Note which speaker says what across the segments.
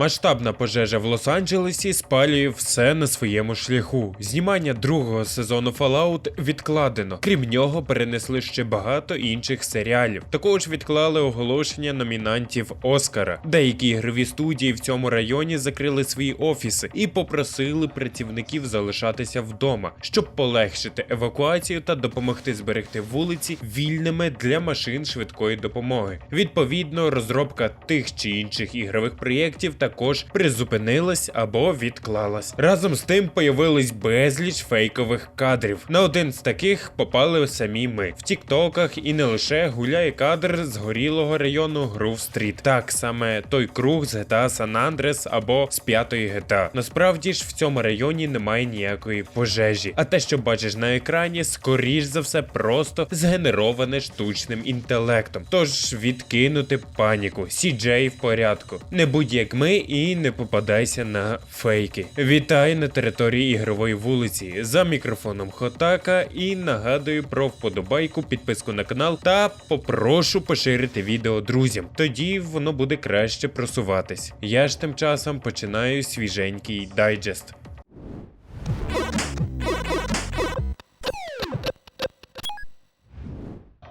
Speaker 1: Масштабна пожежа в Лос-Анджелесі спалює все на своєму шляху. Знімання другого сезону Fallout відкладено. Крім нього, перенесли ще багато інших серіалів. Також відклали оголошення номінантів Оскара. Деякі ігрові студії в цьому районі закрили свої офіси і попросили працівників залишатися вдома, щоб полегшити евакуацію та допомогти зберегти вулиці вільними для машин швидкої допомоги. Відповідно, розробка тих чи інших ігрових проєктів також призупинилась або відклалась. Разом з тим появились безліч фейкових кадрів. На один з таких попали самі ми. В тіктоках і не лише гуляє кадр з горілого району Грув Стріт. Так саме той круг з GTA San Andreas або з п'ятої GTA. Насправді ж в цьому районі немає ніякої пожежі. А те, що бачиш на екрані, скоріш за все, просто згенероване штучним інтелектом. Тож відкинути паніку. CJ в порядку. Не будь як ми і не попадайся на фейки. Вітаю на території ігрової вулиці. За мікрофоном Хотака і нагадую про вподобайку, підписку на канал та попрошу поширити відео друзям. Тоді воно буде краще просуватись. Я ж тим часом починаю свіженький дайджест.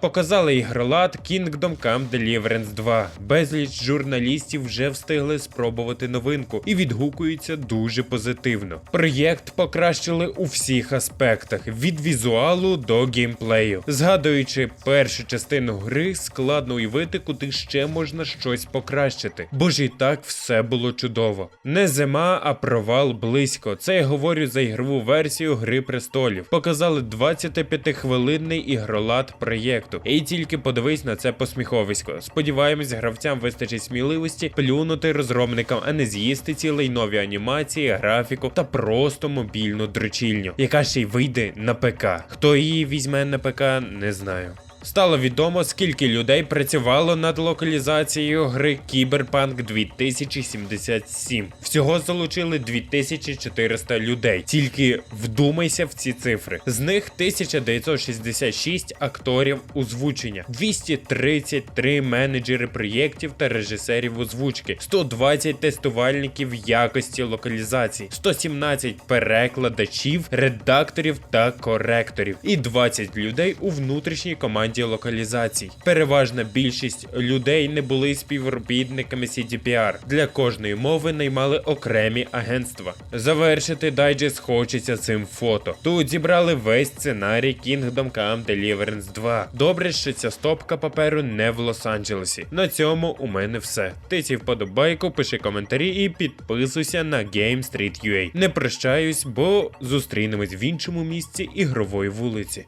Speaker 1: Показали ігролад Kingdom Come Deliverance 2. Безліч журналістів вже встигли спробувати новинку і відгукуються дуже позитивно. Проєкт покращили у всіх аспектах від візуалу до геймплею. Згадуючи першу частину гри, складно уявити, куди ще можна щось покращити. Бо ж і так все було чудово. Не зима, а провал близько. Це я говорю за ігрову версію Гри престолів. Показали 25-хвилинний ігролад проєкту. І тільки подивись на це посміховисько. Сподіваємось, гравцям вистачить сміливості плюнути розробникам, а не з'їсти цілий нові анімації, графіку та просто мобільну дрочільню, яка ще й вийде на ПК. Хто її візьме на ПК, не знаю. Стало відомо, скільки людей працювало над локалізацією гри Cyberpunk 2077. Всього залучили 2400 людей. Тільки вдумайся в ці цифри. З них 1966 акторів озвучення, 233 менеджери проєктів та режисерів озвучки, 120 тестувальників якості локалізації, 117 перекладачів, редакторів та коректорів, і 20 людей у внутрішній команді локалізацій. Переважна більшість людей не були співробітниками CDPR. Для кожної мови наймали окремі агентства. Завершити дайджест хочеться цим фото. Тут зібрали весь сценарій Kingdom Come Deliverance 2. Добре, що ця стопка паперу не в Лос-Анджелесі. На цьому у мене все. Тиці вподобайку, пиши коментарі і підписуйся на Game Street UA. Не прощаюсь, бо зустрінемось в іншому місці ігрової вулиці.